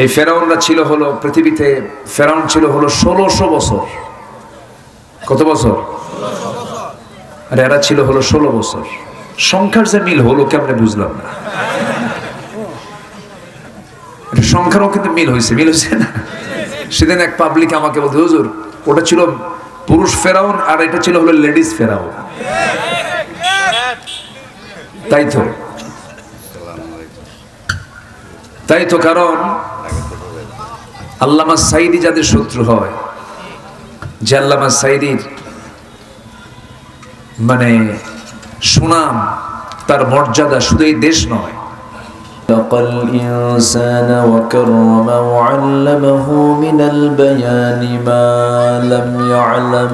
এই ফেরাউনরা ছিল হলো, পৃথিবীতে ফেরাউন ছিল হলো ষোলোশো বছর। কত বছর? আর এরা ছিল হলো ষোলো বছর। সংখ্যার যে মিল হলো কেমনে বুঝলাম না। সংখ্যারও কিন্তু মিল হয়েছে মিল হয়েছে না। সেদিন এক পাবলিক আমাকে বলতে, হুজুর, ওটা ছিল পুরুষ ফেরাউন আর এটা ছিল হলো লেডিস ফেরাউন। তাই তো? তাই তো কারণ আল্লামা সাইদি যাদের শত্রু হয় যে আল্লামা সাইদির মানে সুনাম তার মর্যাদা শুধু এই দেশ নয় خلق الإنسان وكرمه وعلمه من البيان ما لم يعلم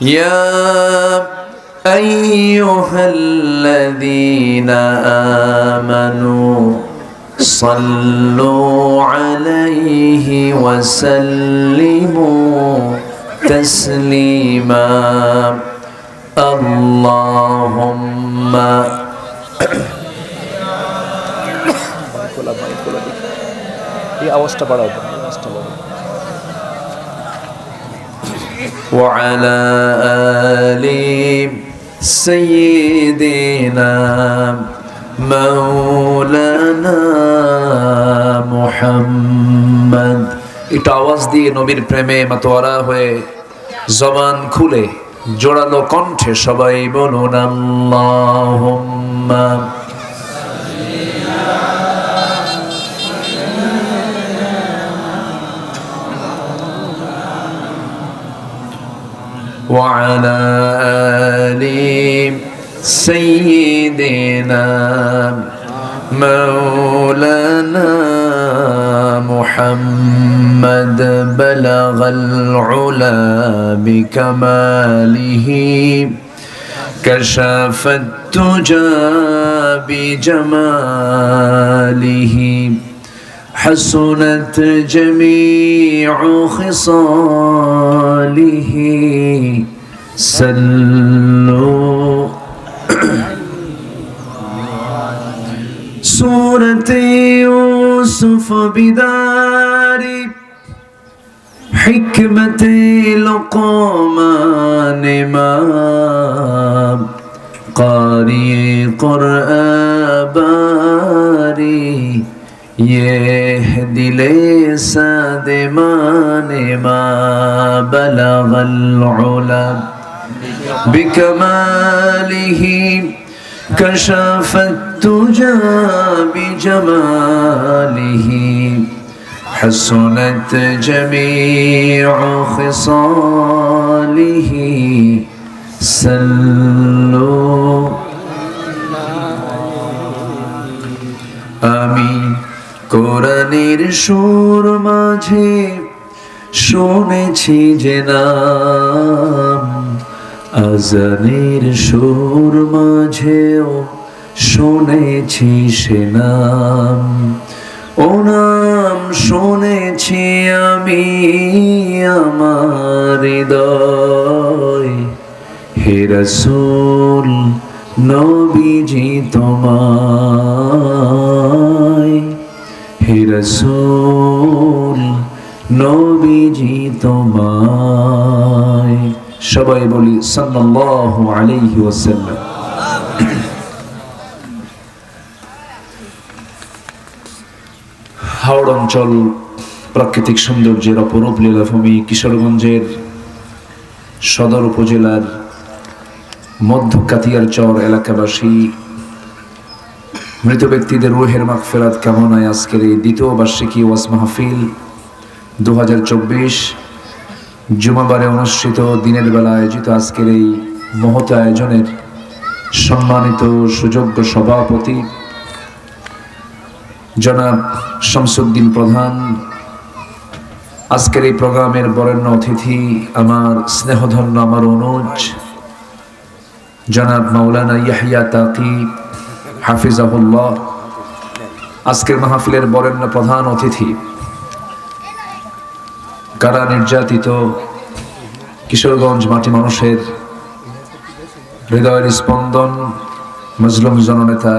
يا أيها الذين آمنوا صلوا عليه وسلموا تسليما اللهم এই আওয়াজটা বাড়াও আওয়াজটা وعلى آل سيدنا مولانا محمد একটু আওয়াজ দিয়ে নবীর প্রেমে মাতোয়ারা হয়ে জবান খুলে জোড়ালো কণ্ঠে সবাই বলুন اللهم وعلى آل سيدنا مولانا محمد. بلغ العلا بكماله. كشف التجى بجماله. حسنت جميع آله صلوا سورة يوسف بدار حكمة لقمان ما قاري قرآن باري يهدي دل دمان ما بلغ العلا بكماله كشف التجى بجماله حسنت جميع خصاله سلوا আমি কোরআনের সুর মাঝে শুনেছি যে নাম, আজানের সুর মাঝেও শুনেছি সে নাম। ও নাম শুনেছি আমি আমার হৃদয়। হে রসুল, নবীজি তোমায় হে রসুল, নবীজি তোমায়। সবাই বলি সাল্লাল্লাহু আলাইহি ওয়াসাল্লাম। হাওড় অঞ্চল প্রাকৃতিক সৌন্দর্যের অপরূপ লীলাভূমি কিশোরগঞ্জের সদর উপজেলার মধ্য কাতিয়ার চর এলাকাবাসী মৃত ব্যক্তিদের রুহের মাগফেরাত কামনায় আজকের এই দ্বিতীয় বার্ষিকী ওয়াজ মাহফিল? দু হাজার চব্বিশ জুমাবারে অনুষ্ঠিত দিনের বেলা আয়োজিত আজকের এই মহৎ আয়োজনের সম্মানিত সুযোগ্য সভাপতি জনাব শামসুদ্দিন প্রধান। আজকের এই প্রোগ্রামের বরেণ্য অতিথি আমার স্নেহধন্য, আমার অনুজ, জনাব মাওলানা ইয়াহিয়া তাকি হাফিজাহুল্লাহ। আজকের মাহফিলের বরেণ্য প্রধান অতিথি, কারা নির্যাতিত কিশোরগঞ্জ মাটি মানুষের হৃদয়ের স্পন্দন, মজলুম জননেতা,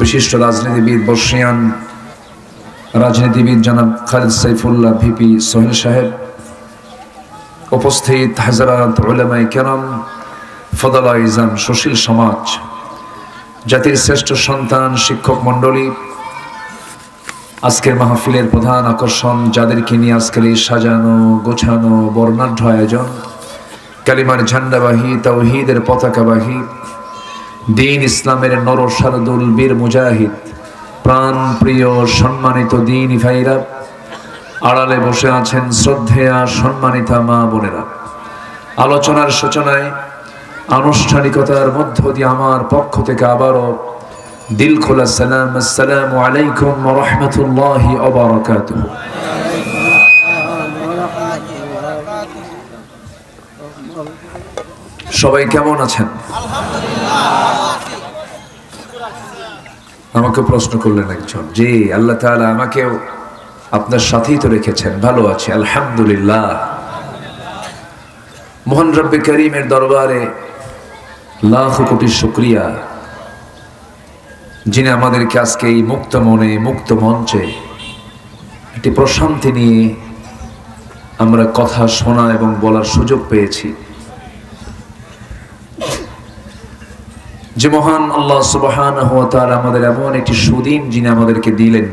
বিশিষ্ট রাজনীতিবিদ বর্ষিয়ান, রাজনীতিবিদ জনাব খালিদ সাইফুল্লাহ ভিপি সোহেল সাহেব, উপস্থিত হাজারাত উলামাই কেরাম ফদলা ইজাম সুশীল সমাজ। জাতির শ্রেষ্ঠ সন্তান, শিক্ষক মণ্ডলী, আজকের মাহফিলের প্রধান আকর্ষণ যাদেরকে নিয়ে আজকের এই সাজানো, গোছানো, বর্ণাঢ্য আয়োজন, কালিমার ঝান্ডাবাহী তৌহিদের পতাকাবাহী, দিন ইসলামের নর শারদুল বীর মুজাহিদ প্রাণ প্রিয় সম্মানিত দিন ভাইরা, আড়ালে বসে আছেন শ্রদ্ধেয়া সম্মানিতা মা বোনেরা। আলোচনার সূচনায় আনুষ্ঠানিকতার মধ্য দিয়ে আমার পক্ষ থেকে আবারও দিল খোলা সালাম, আসসালামু আলাইকুম রহমতুল্লাহ অবরাকাতুহ সবাই কেমন আছেন? আমাকে প্রশ্ন করলেন একজন, জি, আল্লাহ তাআলা আমাকেও আপনার সাথেই তো রেখেছেন, ভালো আছে, আলহামদুলিল্লাহ। মোহন রব্বে করিমের দরবারে লাখ কোটি শুক্রিয়া। যিনি আমাদেরকে আজকে এই মুক্ত মনে, মুক্ত মঞ্চে একটি প্রশান্তি নিয়ে আমরা কথা শোনা এবং বলার সুযোগ পেয়েছি। যে মহান আল্লাহ সুবহান আমাদের এমন একটি সুদিন যিনি আমাদেরকে দিলেন।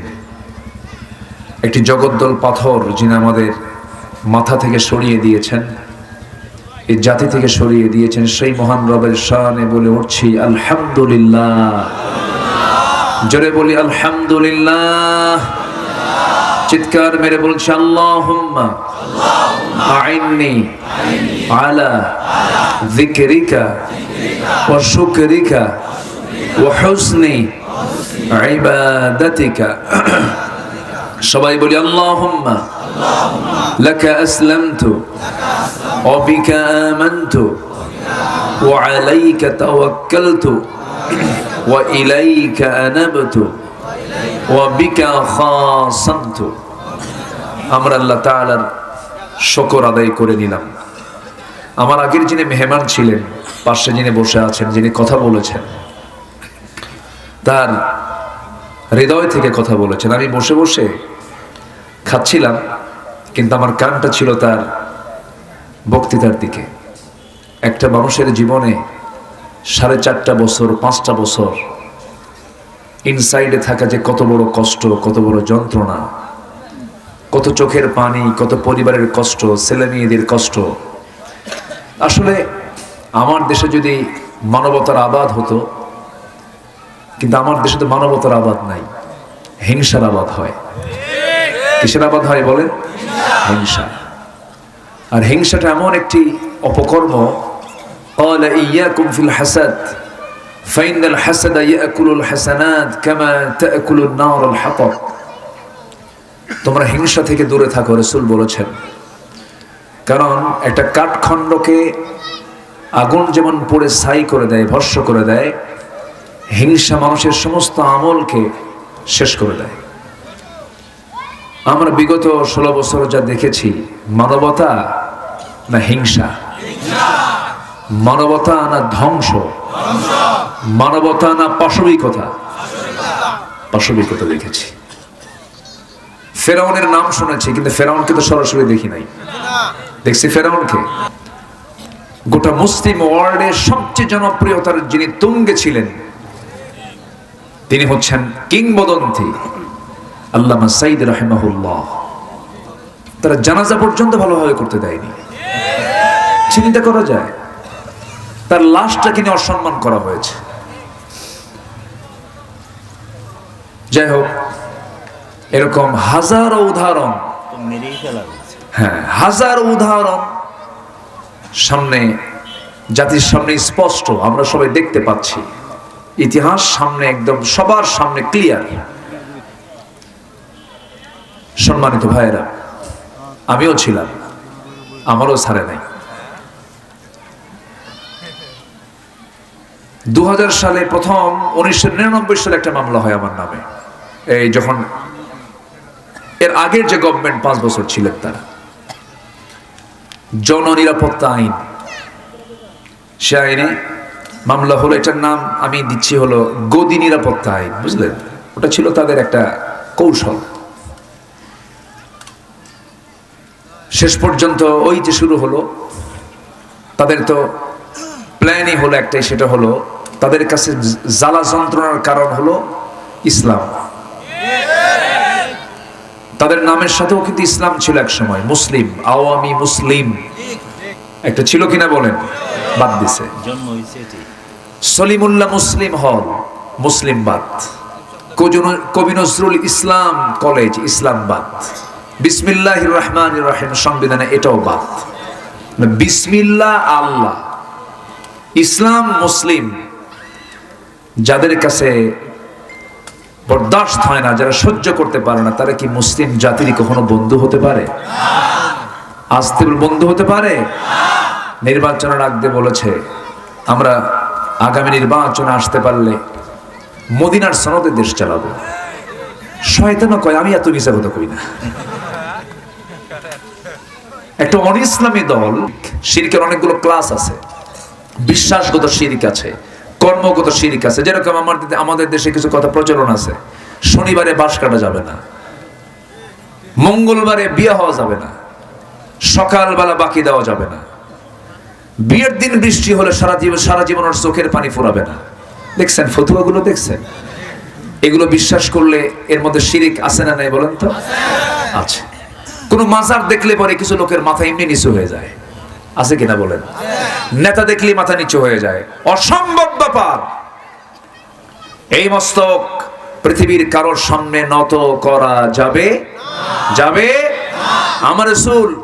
একটি জগদ্দল পাথর যিনি আমাদের মাথা থেকে সরিয়ে দিয়েছেন। এই জাতি থেকে সরিয়ে দিয়েছেন সেই মহান রবের শানে বলে উঠছি, আলহামদুলিল্লাহ। জোরে বলি, আলহামদুলিল্লাহ। চিৎকার মেরে বলছি আল্লাহ আইননি আলা যিকরিকা ও শুকরিকা ওয়া হুসনি সবাই বলি, আল্লাহুম্মা। লাকা আসলামতু وبك آمنت وعليك توكلت وإليك أنبت وبك خاصمت আমরা আল্লাহ তাআলার শকর আদায় করে নিলাম আমার আগের যিনি মেহমান ছিলেন পাশে যিনি বসে আছেন যিনি কথা বলেছেন তার হৃদয় থেকে কথা বলেছেন আমি বসে বসে খাচ্ছিলাম কিন্তু আমার কানটা ছিল তার বক্তৃতার দিকে। একটা মানুষের জীবনে সাড়ে চারটা বছর, পাঁচটা বছর ইনসাইডে থাকা যে কত বড় কষ্ট, কত বড় যন্ত্রণা, কত চোখের পানি, কত পরিবারের কষ্ট, ছেলে মেয়েদের কষ্ট। আসলে আমার দেশে যদি মানবতার আবাদ হতো, কিন্তু আমার দেশে তো মানবতার আবাদ নাই, হিংসার আবাদ হয়। কিসের আবাদ হয় বলেন? হিংসা আর হিংসাটা এমন একটি অপকর্ম قال إياكم في الحسد فإن الحسد يأكل الحسنات كما تأكل النار الحطب তোমরা হিংসা থেকে দূরে থাকো রসুল বলেছেন কারণ একটা কাঠখণ্ডকে আগুন যেমন পড়ে ছাই করে দেয় ভস্য করে দেয় হিংসা মানুষের সমস্ত আমলকে শেষ করে দেয় আমরা বিগত ষোলো বছর যা দেখেছি, মানবতা না হিংসা? মানবতা না ধ্বংস? মানবতা না পাশবিকতা? পাশবিকতা দেখেছি। ফেরাউনের নাম শুনেছি, কিন্তু ফেরাউনকে তো সরাসরি দেখি নাই। দেখছি ফেরাউনকে। গোটা মুসলিম ওয়ার্ল্ডের সবচেয়ে জনপ্রিয়তার যিনি তুঙ্গে ছিলেন, তিনি হচ্ছেন কিংবদন্তি আল্লামা সাইদ রাহেমাহুল্লাহ। তারা জানাজা পর্যন্ত ভালোভাবে করতে দেয়নি। চিন্তা করা যায়, তার লাশটা কিনে অসম্মান করা হয়েছে। যাই হোক, এরকম হাজারো উদাহরণ হ্যাঁ হাজার উদাহরণ সামনে, জাতির সামনে স্পষ্ট, আমরা সবাই দেখতে পাচ্ছি। ইতিহাস সামনে একদম সবার সামনে ক্লিয়ার সম্মানিত ভাইয়েরা, আমিও ছিলাম, আমারও ছাড়ে নাই। দু সালে প্রথম উনিশশো নিরানব্বই সালে একটা মামলা হয় আমার নামে। এই যখন এর আগের যে গভর্নমেন্ট পাঁচ বছর ছিলেন তারা। জন নিরাপত্তা আইন। সে আইনে মামলা হলো, এটার নাম আমি দিচ্ছি হলো গদি নিরাপত্তা আইন, বুঝলেন? ওটা ছিল তাদের একটা কৌশল। শেষ পর্যন্ত ওই যে শুরু হলো তাদের তো প্ল্যানই হলো একটাই সেটা হলো তাদের কাছে জ্বালা যন্ত্রণার কারণ হলো ইসলাম। তাদের নামের সাথেও কিন্তু ইসলাম ছিল এক সময় মুসলিম আওয়ামী মুসলিম। একটা ছিল কিনা বলেন? বাদ দিছে। সলিমুল্লাহ মুসলিম হল মুসলিম বাদ কবি নজরুল ইসলাম কলেজ ইসলামবাদ। বিসমিল্লাহ রহমান রহিম, সংবিধানে এটাও বাদ। বিসমিল্লা আল্লাহ। ইসলাম মুসলিম যাদের কাছে বরদাস্ত হয় না, যারা সহ্য করতে পারে না, তারা কি মুসলিম জাতির কখনো বন্ধু হতে পারে? আস্তে বন্ধু হতে পারে? নির্বাচনের দিয়ে বলেছে, আমরা আগামী নির্বাচনে আসতে পারলে মদিনার সনদে দেশ চালাবো। শয়তানও কয়, আমি এত মিশা কথা কই না। একটা অন ইসলামী দল, শিরকের অনেকগুলো ক্লাস আছে। বিশ্বাসগত শিরিক আছে, কর্মগত শিরিক আছে। যেরকম আমাদের আমাদের দেশে কিছু কথা প্রচলন আছে। শনিবারে বাস কাটা যাবে না। মঙ্গলবারে বিয়ে হওয়া যাবে না। সকালবেলা বাকি দেওয়া যাবে না। বিয়ের দিন বৃষ্টি হলে সারা জীবন সারা জীবন ওর চোখের পানি ফুরাবে না। দেখছেন? ফতুয়াগুলো দেখছেন? এগুলো বিশ্বাস করলে এর মধ্যে শিরিক আছে না নাই বলেন তো? আছে। কোন মাজার দেখলে পরে কিছু লোকের মাথা এমনি নিচু হয়ে যায়। আছে কিনা বলেন? নেতা দেখলে মাথা নিচু হয়ে যায়। অসম্ভব ব্যাপার। এই মস্তক পৃথিবীর কারোর সামনে নত করা যাবে? যাবে? আমার রসুল,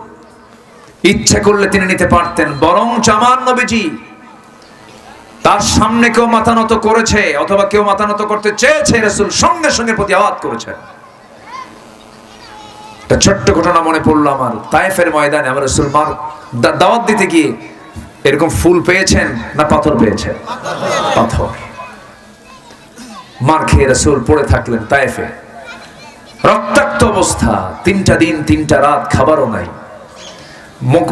ইচ্ছে করলে তিনি নিতে পারতেন, বরং জামান নবীজি, তার সামনে কেউ মাথা নত করেছে অথবা কেউ মাথা নত করতে চেয়েছে, রসুল সঙ্গে সঙ্গে প্রতি আওয়াত করেছেন। একটা ছোট্ট ঘটনা মনে পড়ল আমার। তাইফের ময়দানে আমার রসুল মার দাওয়াত দিতে গিয়ে এরকম ফুল পেয়েছেন না পাথর পেয়েছেন? পাথর। মার খেয়ে রসুল পড়ে থাকলেন তাইফে রক্তাক্ত অবস্থা, তিনটা দিন, তিনটা রাত খাবারও নাই।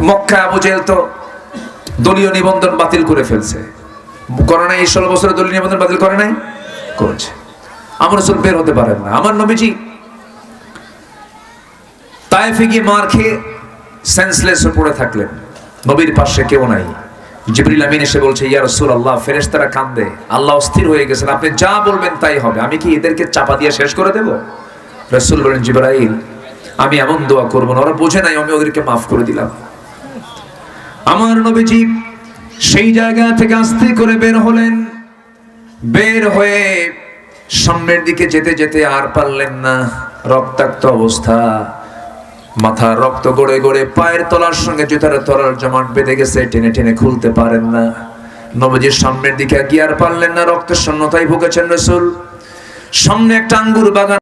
মক্কা আবু জেহেল তো দলীয় নিবন্ধন বাতিল করে ফেলছে। করে নাই এই ষোলো বছরের দলীয় নিবন্ধন বাতিল করে নাই? করেছে। আমার রসুল বের হতে পারেন না। আমার নবীজি তাইফে গিয়ে মার খেয়ে সেন্সলেস হয়ে পড়ে থাকলেন। নবীর পাশে কেউ নাই। জিবরিল আমিন এসে বলছে, ইয়া রসুল আল্লাহ ফেরেশতারা কান্দে। আল্লাহ অস্থির হয়ে গেছেন। আপনি যা বলবেন তাই হবে। আমি কি এদেরকে চাপা দিয়ে শেষ করে দেব? রসুল বলেন, জিবরাইল, আমি এমন দোয়া করব না। ওরা বোঝে নাই, আমি ওদেরকে মাফ করে দিলাম। আমার নবীজি সেই জায়গা থেকে আস্তে করে বের হলেন। বের হয়ে সামনের দিকে যেতে যেতে আর পারলেন না। রক্তাক্ত অবস্থা। মাথা রক্ত গড়ে গড়ে পায়ের তলার সঙ্গে জুতার তলার জমাট বেঁধে গেছে, টেনে টেনে খুলতে পারেন না। নবজির সামনের দিকে গিয়ে আর পারলেন না রক্তের শূন্যতায় ভুগেছেন রসুল। সামনে একটা আঙ্গুর বাগান